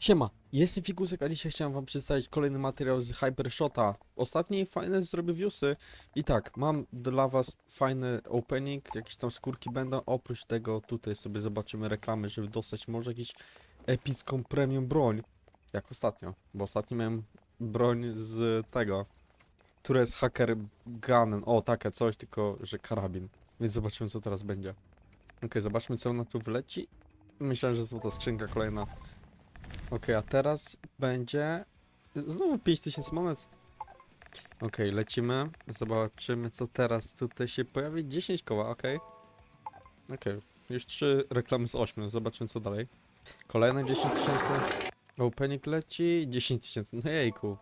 Siema, jestem Figusek, a dzisiaj chciałem wam przedstawić kolejny materiał z Hypershota. Ostatnie fajne zrobię viewsy i tak, mam dla was fajny opening, jakieś tam skórki będą, oprócz tego tutaj sobie zobaczymy reklamy, żeby dostać może jakąś epicką premium broń, jak ostatnio, bo ostatnio miałem broń z tego, które jest hacker gunem, o takie coś, tylko że karabin, więc zobaczymy co teraz będzie. Okej, zobaczmy co na tu wleci. Myślałem, że złota skrzynka kolejna. Okej, a teraz będzie znowu 5000 monet. Okej, lecimy. Zobaczymy, co teraz tutaj się pojawi. 10 koła, okej. Okej, już 3 reklamy z 8. Zobaczymy, co dalej. Kolejne 10 tysięcy. Opening leci. 10 tysięcy. No jejku.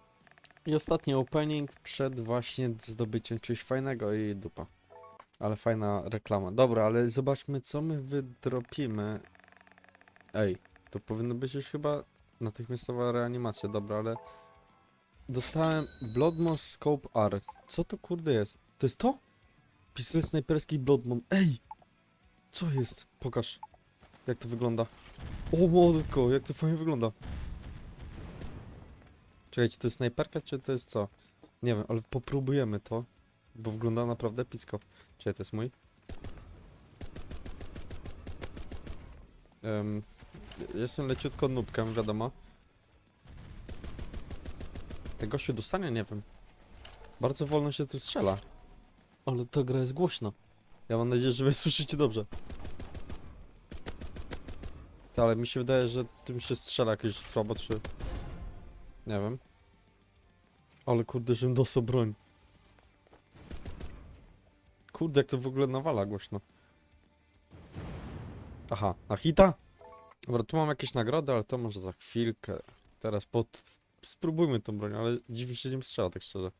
I ostatni opening przed właśnie zdobyciem czegoś fajnego i dupa. Ale fajna reklama. Dobra, ale zobaczmy, co my wydropimy. Ej, to powinno być już chyba natychmiastowa reanimacja, dobra, ale... Dostałem Bloodmon Scope R. Co to kurde jest? To jest to? Pistolet snajperski Bloodmon. Ej! Co jest? Pokaż. Jak to wygląda. O młodko, jak to fajnie wygląda. Czekajcie, to jest snajperka, czy to jest co? Nie wiem, ale popróbujemy to. Bo wygląda naprawdę epicko. Czekaj, to jest mój. Em, Jestem leciutko nubkiem, wiadomo. Ten gościu dostanie, nie wiem. Bardzo wolno się tu strzela. Ale ta gra jest głośna. Ja mam nadzieję, że wy słyszycie dobrze. Ta, ale mi się wydaje, że tym się strzela jakoś słabo, czy... Nie wiem. Ale kurde, żebym dostał broń. Kurde, jak to w ogóle nawala głośno. Aha, na hita? Dobra, tu mam jakieś nagrody, ale to może za chwilkę. Teraz pod... Spróbujmy tą broń, ale dziwnie się z nim strzela, tak szczerze.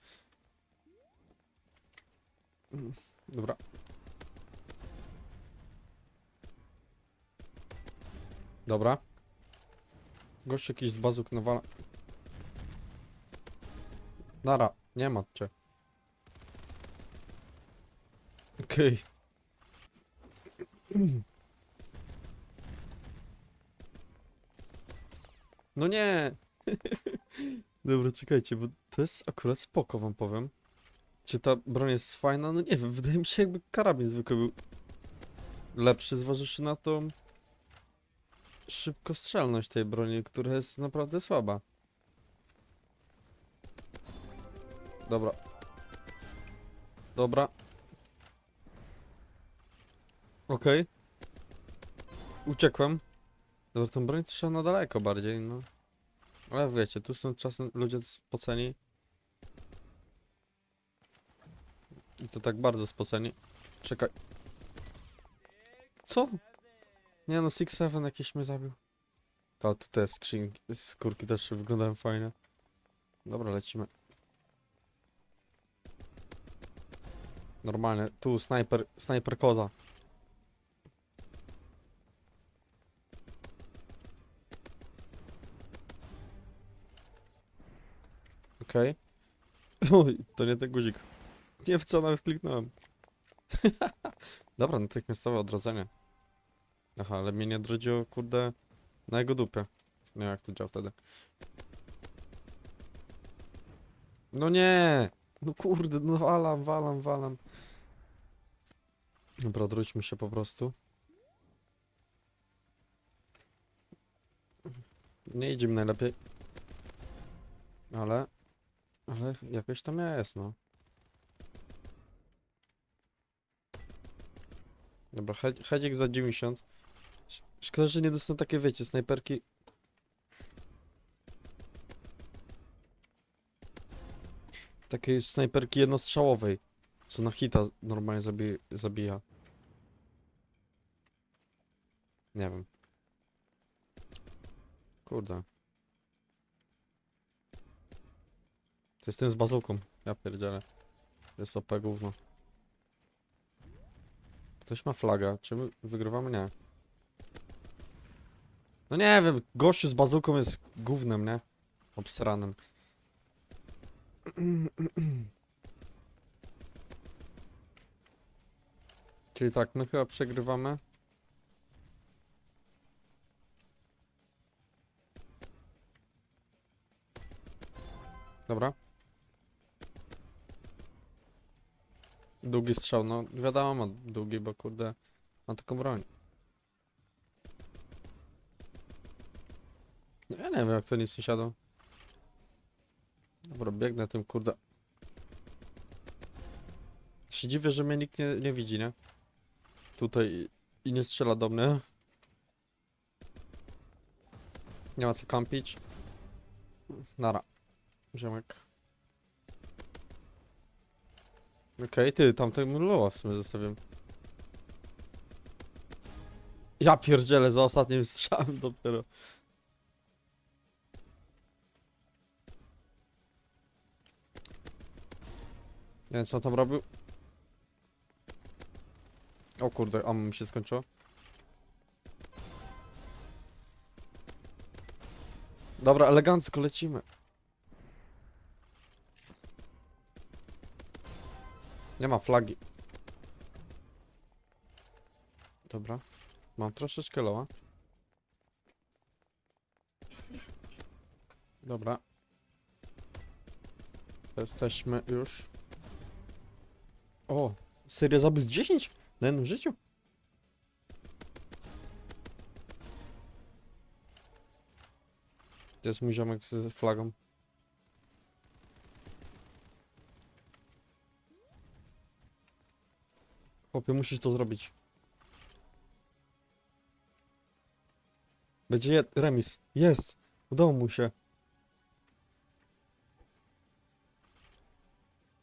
Dobra. Dobra. Gość jakiś z bazuk nawala. Nara, nie ma cię. Okej. No nie! Dobra, czekajcie, bo to jest akurat spoko, wam powiem. Czy ta broń jest fajna? No nie wiem, wydaje mi się jakby karabin zwykły był lepszy, zważywszy na tą szybkostrzelność tej broni, która jest naprawdę słaba. Dobra. Dobra. Okej. Uciekłem. Dobra, tą broń trzeba na daleko bardziej, no. Ale wiecie, tu są czasem ludzie spoceni. I to tak bardzo spoceni. Czekaj. Co? Nie no, Six Seven jakiś mnie zabił. To, to te skrzynki, skórki też wyglądają fajnie. Dobra, lecimy. Normalnie, tu snajper, snajper koza. Okej. Oj, to nie ten guzik. Nie w co nawet kliknąłem. Dobra, natychmiastowe odrodzenie. Aha, ale mnie nie odrodziło, kurde, na jego dupie. Nie wiem jak to działa wtedy. No nie! No kurde, no walam, walam, walam. Dobra, odwróćmy się po prostu. Nie idzie mi najlepiej. Ale... Ale jakoś tam jest, no. Dobra, he- hedzik za 90. Sz- Szkoda, że nie dostanę takie, wiecie, snajperki. Takiej snajperki jednostrzałowej, co na hita normalnie zabi zabija. Nie wiem. Kurde. To jest ten z bazuką. Ja pierdzielę. To jest OP gówno. Ktoś ma flaga. Czy my wygrywamy? Nie. No nie wiem, gościu z bazuką jest gównem, nie? Obsranym. Czyli tak, my chyba przegrywamy. Dobra. Długi strzał, no wiadomo, długi, bo kurde, ma taką broń. No ja nie wiem, jak to nic nie siadło. Dobra, biegnę tym, kurde. Się dziwię, że mnie nikt nie, nie widzi, nie? Tutaj i nie strzela do mnie. Nie ma co kampić. Nara. Ziomek. Okej, ty, tamten loa w sumie zostawiam. Ja pierdzielę za ostatnim strzałem dopiero. Nie wiem co on tam robił. O kurde, ammo mi się skończyło. Dobra, elegancko lecimy. Nie ma flagi. Dobra. Mam troszeczkę loa. Dobra. Jesteśmy już. O! Seria zabójstw 10? Na jednym życiu? Gdzie jest mój ziomek z flagą? Chłopie, musisz to zrobić. Będzie remis. Jest! Udało mu się.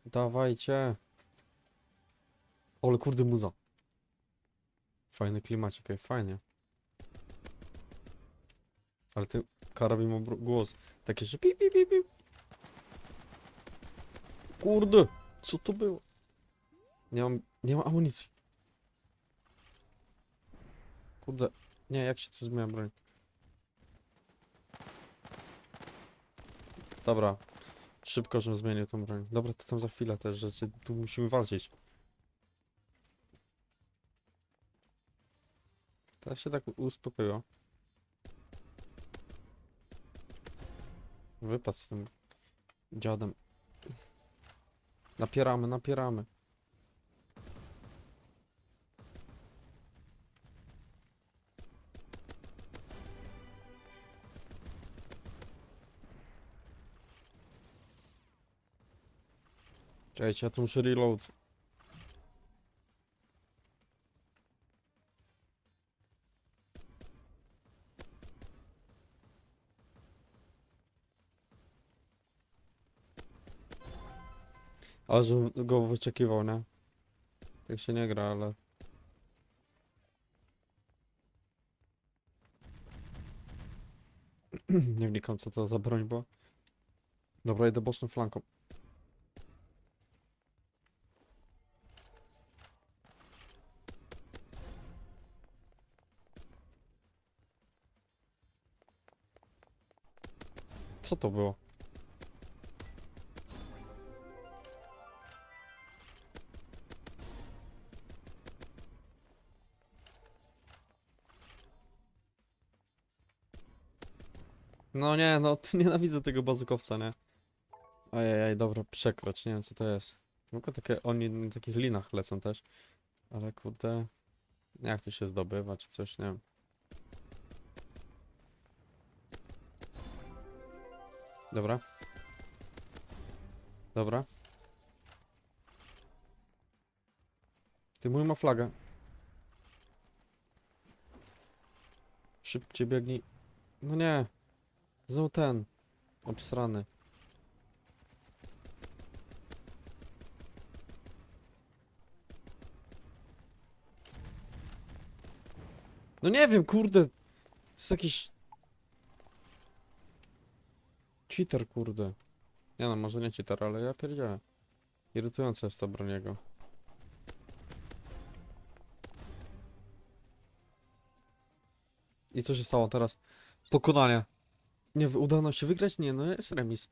Dawajcie. Ole kurde muza. Fajny klimacik, ej, fajnie. Ale ten karabin ma głos. Takie, że pip, pip, pip, pip. Kurde, co to było? Nie mam, nie mam amunicji. Kurde, nie, jak się tu zmienia broń? Dobra, szybko, żebym zmienił tą broń. Dobra, to tam za chwilę też, że tu musimy walczyć. Teraz się tak uspokoiło. Wypadł z tym dziadem. Napieramy, napieramy. Czekajcie, ja tu muszę reload. Ale że go wyczekiwał, nie? Tak się nie gra, ale... nie wnikam co to za broń była. Dobra, idę boczną flanką. Co to było? No nie, no nienawidzę tego bazukowca, nie? Ajajaj, dobra, przekrocz, nie wiem co to jest. Ogóle takie, oni na takich linach lecą też. Ale kurde, jak to się zdobywa, czy coś, nie wiem. Dobra. Dobra. Ty mój ma flagę. Szybciej biegnij. No nie. Znowu ten. Obsrany. No nie wiem, kurde. To jest jakiś... Cheater, kurde. Nie no, może nie cheater, ale ja pierdzielę. Irytujące jest to broniego. I co się stało teraz? Pokonanie. Nie, udało nam się wygrać? Nie, no jest remis.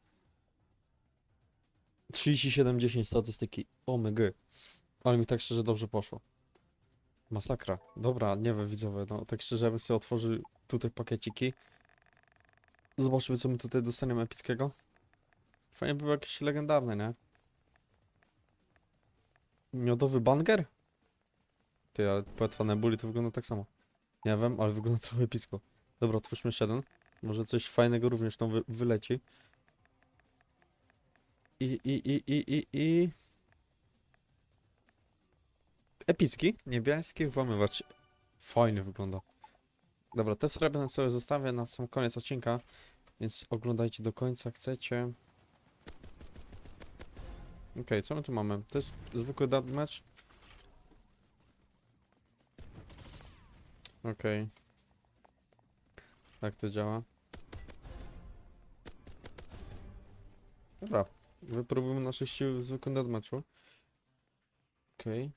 37-10 statystyki. O my gy. Ale mi tak szczerze dobrze poszło. Masakra. Dobra, nie wiem widzowie, no tak szczerze bym sobie otworzył tutaj pakieciki. Zobaczmy co my tutaj dostaniemy epickiego. Fajnie by był jakiś legendarny, nie? Miodowy banger? Ty, ale płetwa nebuli to wygląda tak samo. Nie wiem, ale wygląda trochę epicko. Dobra, otwórzmy jeszcze jeden. Może coś fajnego również tam wy wyleci. I, i, i, i, i, i... Epicki, niebieski włamywacz. Fajnie wygląda. Dobra, te srebrne sobie zostawię na sam koniec odcinka, więc oglądajcie do końca, chcecie. Okej, co my tu mamy? To jest zwykły deathmatch. Okej. Tak to działa. Dobra, wypróbujmy naszych sił w zwykłym deathmatchu. Okej.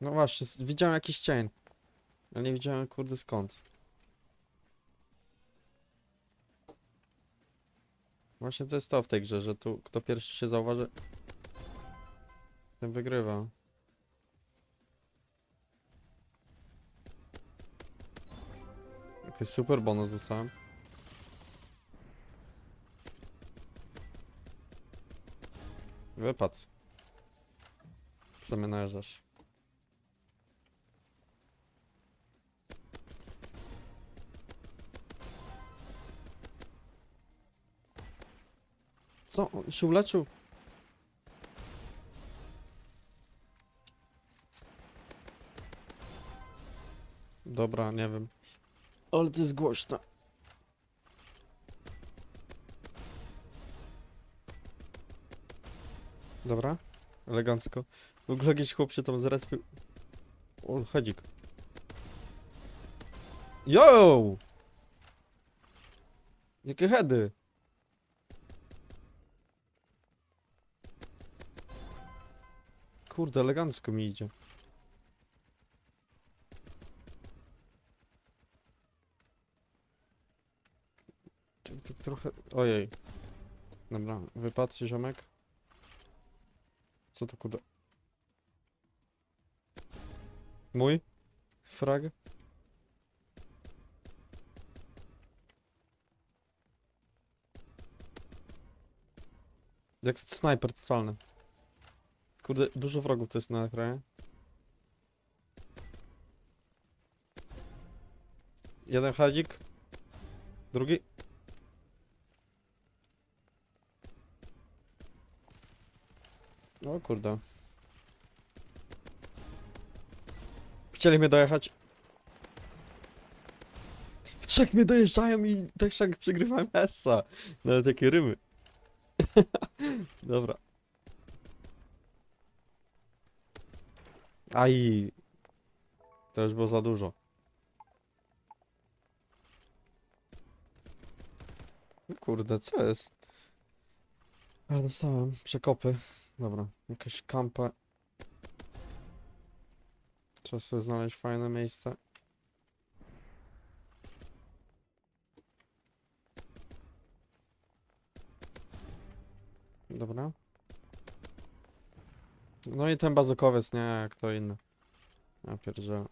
No właśnie, widziałem jakiś cień. Ale nie widziałem kurde skąd. Właśnie to jest to w tej grze, że tu kto pierwszy się zauważy, ten wygrywa. Jakiś super bonus dostałem. Wypadł. Co mnie najeżdżasz? Co? On się uleczył? Dobra, nie wiem. Ale to jest głośno. Dobra, elegancko. W ogóle jakiś chłop się tam zrespił. O, hedzik. Yo! Jakie hedy? Kurde, elegancko mi idzie. Trochę... Ojej. Dobra, wypadł się ziomek. Co to kurde? Mój? Frag? Jak snajper totalny. Kurde, dużo wrogów to jest na ekranie. Jeden hadzik. Drugi. O kurde. Chcieli mnie dojechać. W trzech mnie dojeżdżają i tak jak przegrywałem Essa. Nawet takie rymy. Dobra. Aj. To już było za dużo. No Kurde, co jest? Ale dostałem przekopy. Dobra, jakaś kampa. Trzeba sobie znaleźć fajne miejsce. No i ten bazukowiec, nie jak to inny. Ja pierdzielę.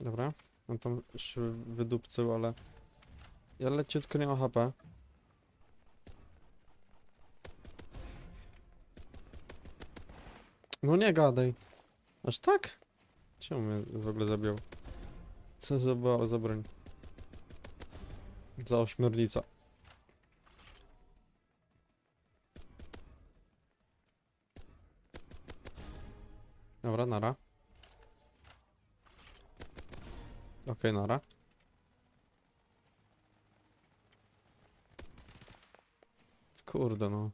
Dobra, on tam się wydupcył, ale... Ja leciutko nie mam HP. No nie gadaj. Aż tak? Czemu mnie w ogóle zabił? Co za, za broń? Za ośmiornica. Dobra, nara. Okej, nara. Kurde no.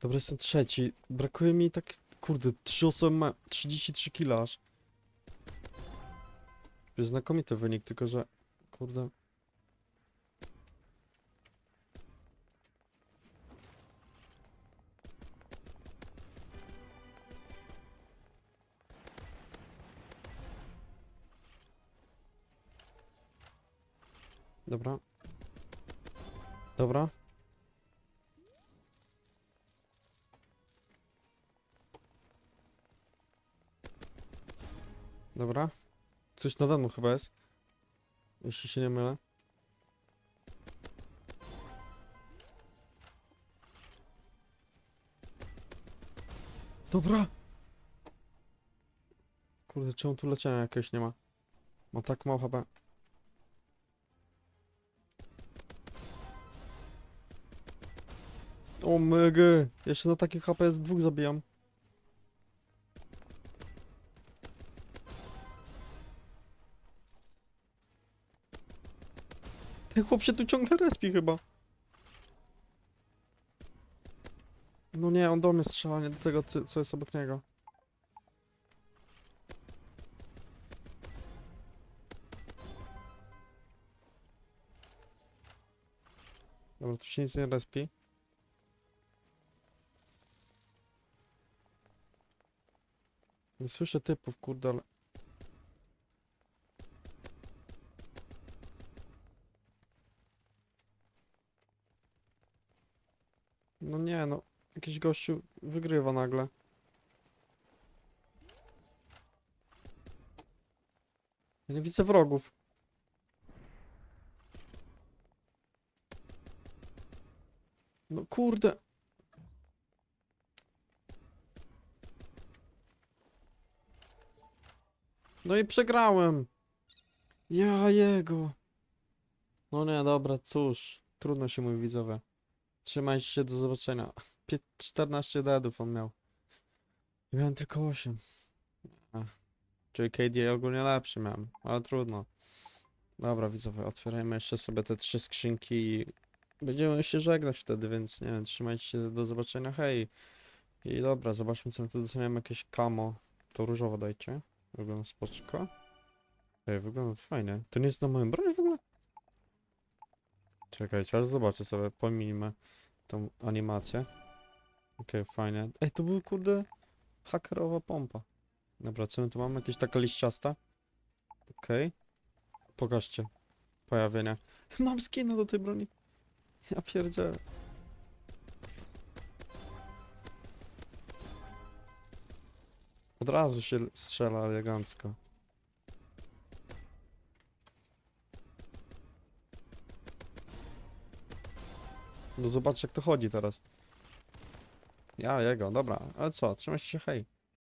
Dobra, jestem trzeci. Brakuje mi tak... Kurde, trzy osoby ma 33 kila aż. Jest znakomity wynik, tylko że... Kurde... Dobra. Dobra. Dobra. Coś nade mną chyba jest. Jeśli się nie mylę. Dobra! Kurde, czemu tu leczenia jakiegoś nie ma? Ma tak mało chyba. O mega! Jeszcze na takim HP z dwóch zabijam. Ten chłop się tu ciągle respi chyba. No nie, on do mnie strzela, nie do tego, co jest obok niego. Dobra, tu się nic nie respi. Nie słyszę typów, kurde, ale... No nie, no. Jakiś gościu wygrywa nagle. Ja nie widzę wrogów. No kurde. No i przegrałem. Ja jego. No nie, dobra, cóż. Trudno się mówi widzowie. Trzymajcie się, do zobaczenia. Pię- 14 deadów on miał. Ja Miałem tylko 8. Ach. Czyli KD ogólnie lepszy miałem, ale trudno. Dobra widzowie, otwierajmy jeszcze sobie te trzy skrzynki i będziemy się żegnać wtedy, więc nie wiem, trzymajcie się, do zobaczenia, hej. I dobra, zobaczmy co my tu doceniamy, jakieś kamo. To różowo dajcie. Wygląda spoczko. Ej, wygląda fajnie. To nie jest na moim broni w ogóle? Czekajcie, aż zobaczę sobie, pomijmy tą animację. Okej, fajnie. Ej, to był kurde hakerowa pompa. Dobra, co my tu mamy? Jakieś taka liściasta? Okej. Pokażcie pojawienia. Mam skina do tej broni. Ja pierdzielę. Od razu się strzela elegancko. No zobacz jak to chodzi teraz. Ja, jego, dobra. Ale co, trzymajcie się, hej.